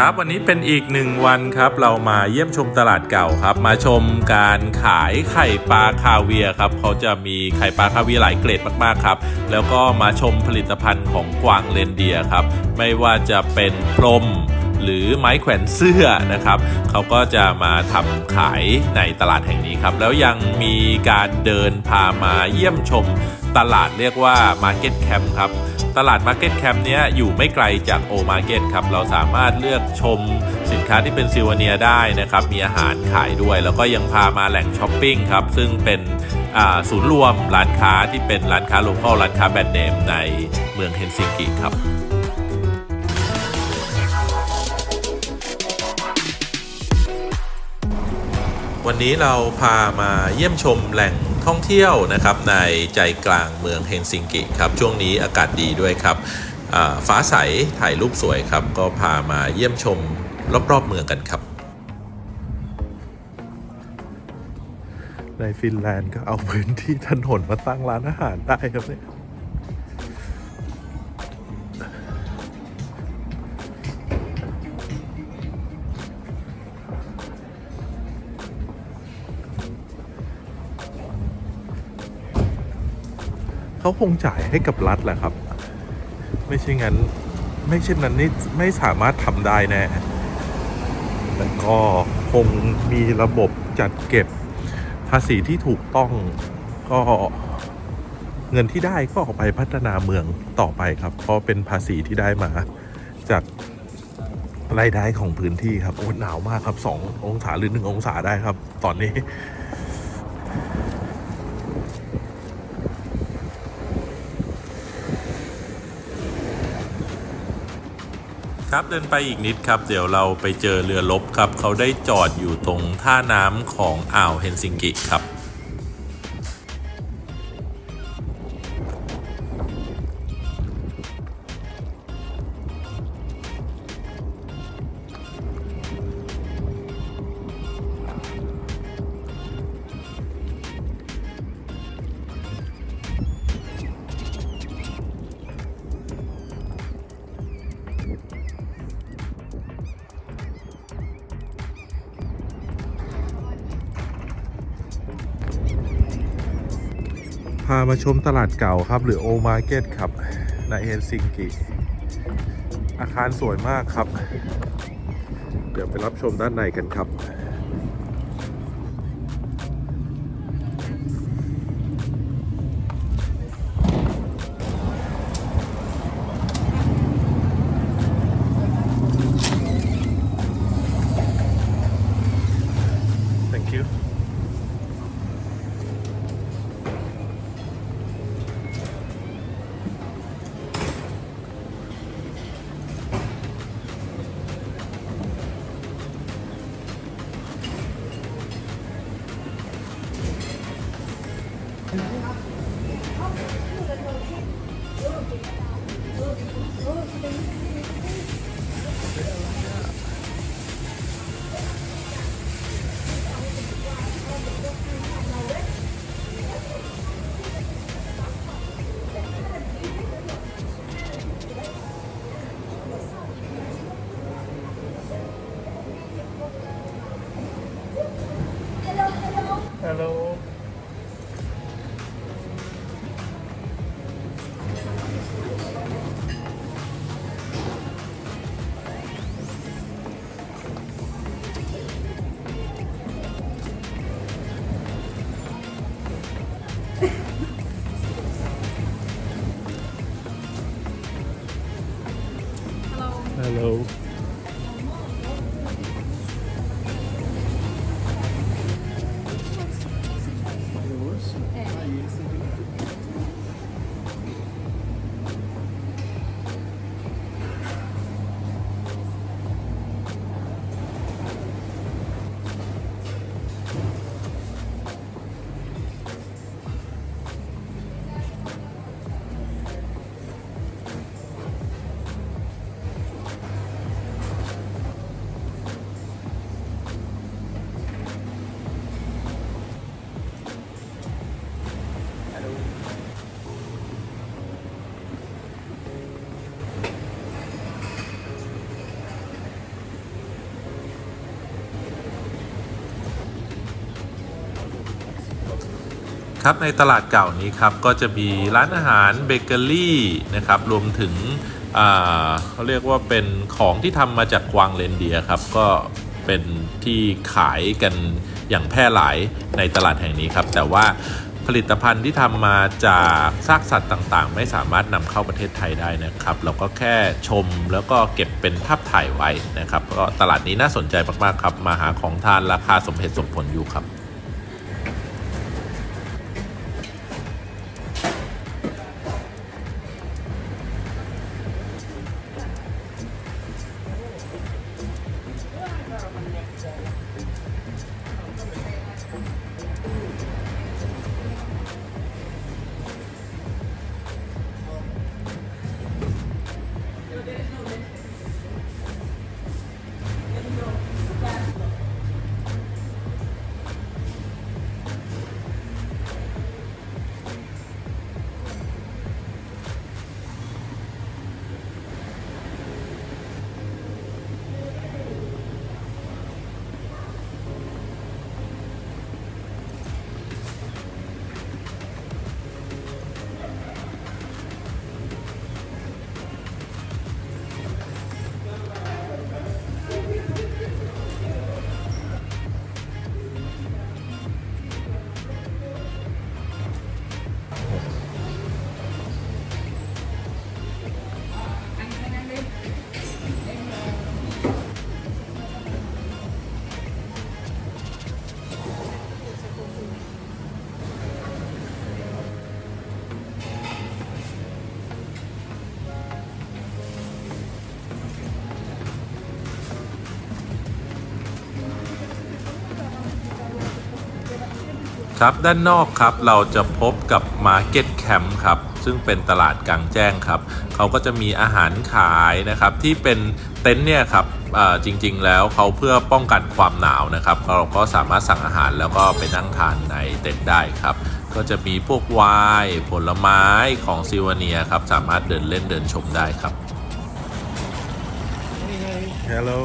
ครับวันนี้เป็นอีกหนึ่งวันครับ เรามาเยี่ยมชมตลาดเก่าครับ มาชมการขายไข่ปลาคาเวียครับเขาจะมีไข่ปลาคาเวียหลายเกรดมากๆครับ แล้วก็มาชมผลิตภัณฑ์ของกวางเลนเดียครับ ไม่ว่าจะเป็นพรมหรือไม้แขวนเสื้อนะครับ เขาก็จะมาทำขายในตลาดแห่งนี้ครับ แล้วยังมีการเดินพามาเยี่ยมชมตลาดเรียกว่า Market Camp ครับ ตลาด Market Camp เนี้ยอยู่ไม่ไกลจากโอ Market ครับเราสามารถเลือกชมสินค้าที่เป็นซิวเนียได้นะครับ มีอาหารขายด้วย แล้วก็ยังพามาแหล่งช้อปปิ้งครับ ซึ่งเป็นศูนย์รวมร้านค้าที่เป็นร้านค้าโลคอลร้านค้าแบรนด์เนมในเมืองเฮลซิงกิครับวันนี้เราพามาเยี่ยมชมแหล่ง ท่องเที่ยวนะครับในใจกลางเมืองเฮนซิงกิครับช่วงนี้อากาศดีด้วยครับฟ้าใสถ่ายรูปสวยครับ ก็พามาเยี่ยมชมรอบๆเมืองกันครับ ในฟินแลนด์ก็เอาพื้นที่ถนนมาตั้งร้านอาหารได้ครับเนี่ย เขาคงจ่ายให้กับรัฐแหละครับ ไม่ใช่งั้น ไม่เช่นนั้นนี่ไม่สามารถทำได้แน่แต่ก็คงมีระบบจัดเก็บภาษีที่ถูกต้องก็เงินที่ได้ก็ออกไปพัฒนาเมืองต่อไปครับ เพราะเป็นภาษีที่ได้มาจากรายได้ของพื้นที่ครับโอ้หนาวมากครับสององศาหรือหนึ่งองศาได้ครับ ตอนนี้ ครับเดินไปอีกนิดครับ เดี๋ยวเราไปเจอเรือลบครับ เขาได้จอดอยู่ตรงท่าน้ำของอ่าวเฮนซิงกิครับามาชมตลาดเก่าครับ หรือโอมาร์เก็ตครับในเฮลซิงกิอาคารสวยมากครับ เดี๋ยวไปรับชมด้านในกันครับ ฮัลโครับในตลาดเก่านี้ครับก็จะมีร้านอาหารเบเกอรี่นะครับรวมถึงเขาเรียกว่าเป็นของที่ทำมาจากกวางเรนเดียครับก็เป็นที่ขายกันอย่างแพร่หลายในตลาดแห่งนี้ครับ แต่ว่าผลิตภัณฑ์ที่ทำมาจากซากสัตว์ต่างๆ ไม่สามารถนำเข้าประเทศไทยได้นะครับ เราก็แค่ชมแล้วก็เก็บเป็นภาพถ่ายไว้นะครับก็ตลาดนี้น่าสนใจมากๆครับ มาหาของทานราคาสมเหตุสมผลอยู่ครับ ครับด้านนอกครับเราจะพบกับ Market Camp ครับซึ่งเป็นตลาดกลางแจ้งครับเขาก็จะมีอาหารขายนะครับที่เป็นเต็นท์เนี่ยครับจริงๆแล้วเขาเพื่อป้องกันความหนาวนะครับเราก็สามารถสั่งอาหารแล้วก็ไปนั่งทานในเต็นท์ได้ครับก็จะมีพวกวน์ผลไม้ของซิวาเนียครับสามารถเดินเล่นเดินชมได้ครับ Hello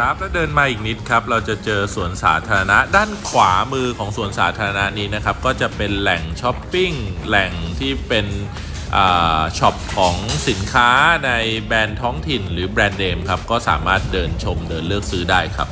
ครับ แล้วเดินมาอีกนิดครับ เราจะเจอสวนสาธารณะ ด้านขวามือของสวนสาธารณะนี้นะครับ ก็จะเป็นแหล่งช้อปปิ้ง แหล่งที่เป็นอ่าช็อปของสินค้าในแบรนด์ท้องถิ่น หรือแบรนด์เดมครับ ก็สามารถเดินชมเดินเลือกซื้อได้ครับ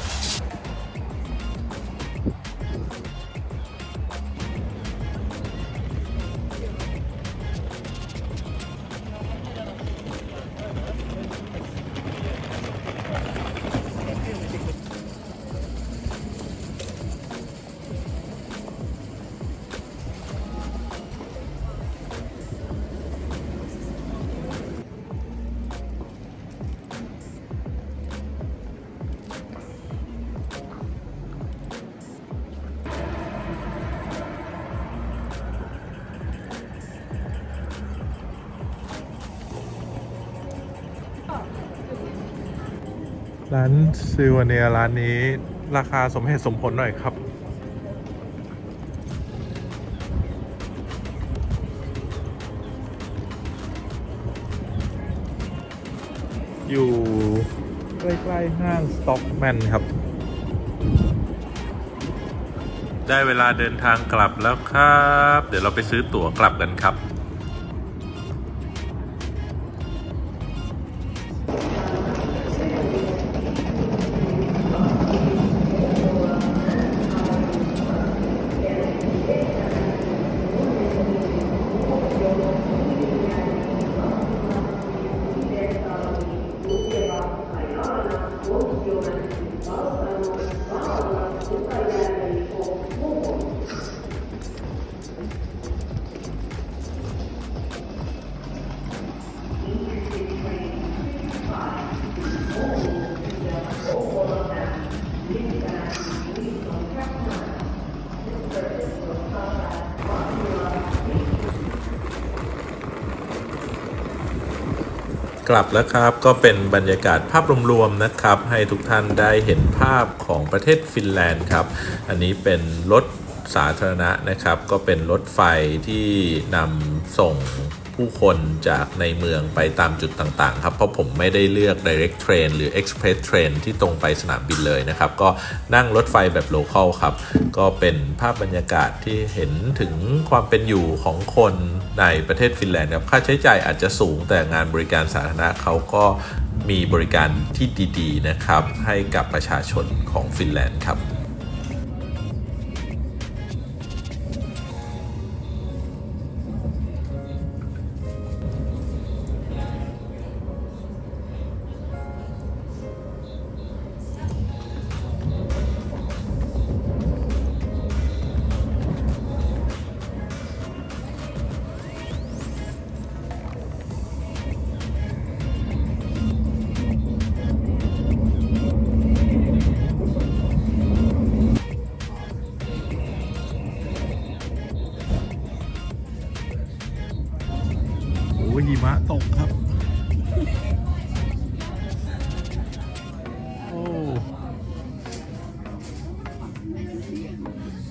ร้านซิวเนียร้านนี้ราคาสมเหตุสมผลหน่อยครับ อยู่ใกล้ๆห้างสต็อกแมนครับ ได้เวลาเดินทางกลับแล้วครับ เดี๋ยวเราไปซื้อตั๋วกลับกันครับ กลับแล้วครับ ก็เป็นบรรยากาศภาพรวมๆนะครับ ให้ทุกท่านได้เห็นภาพของประเทศฟินแลนด์ครับ อันนี้เป็นรถสาธารณะนะครับ ก็เป็นรถไฟที่นำส่ง ผู้คนจากในเมืองไปตามจุดต่างๆครับ เพราะผมไม่ได้เลือก direct train หรือ express train ที่ตรงไปสนามบินเลยนะครับ ก็นั่งรถไฟแบบ local ครับ ก็เป็นภาพบรรยากาศที่เห็นถึงความเป็นอยู่ของคนในประเทศฟินแลนด์ครับ ค่าใช้จ่ายอาจจะสูงแต่งานบริการสาธารณะเขาก็มีบริการที่ดี ๆ นะครับ ให้กับประชาชนของฟินแลนด์ครับ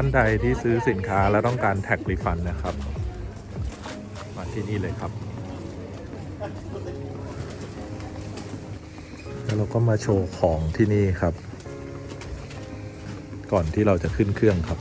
ท่านใดที่ซื้อสินค้าแล้วต้องการแท็กรีฟันนะครับ มาที่นี่เลยครับ แล้วเราก็มาโชว์ของที่นี่ครับ ก่อนที่เราจะขึ้นเครื่องครับ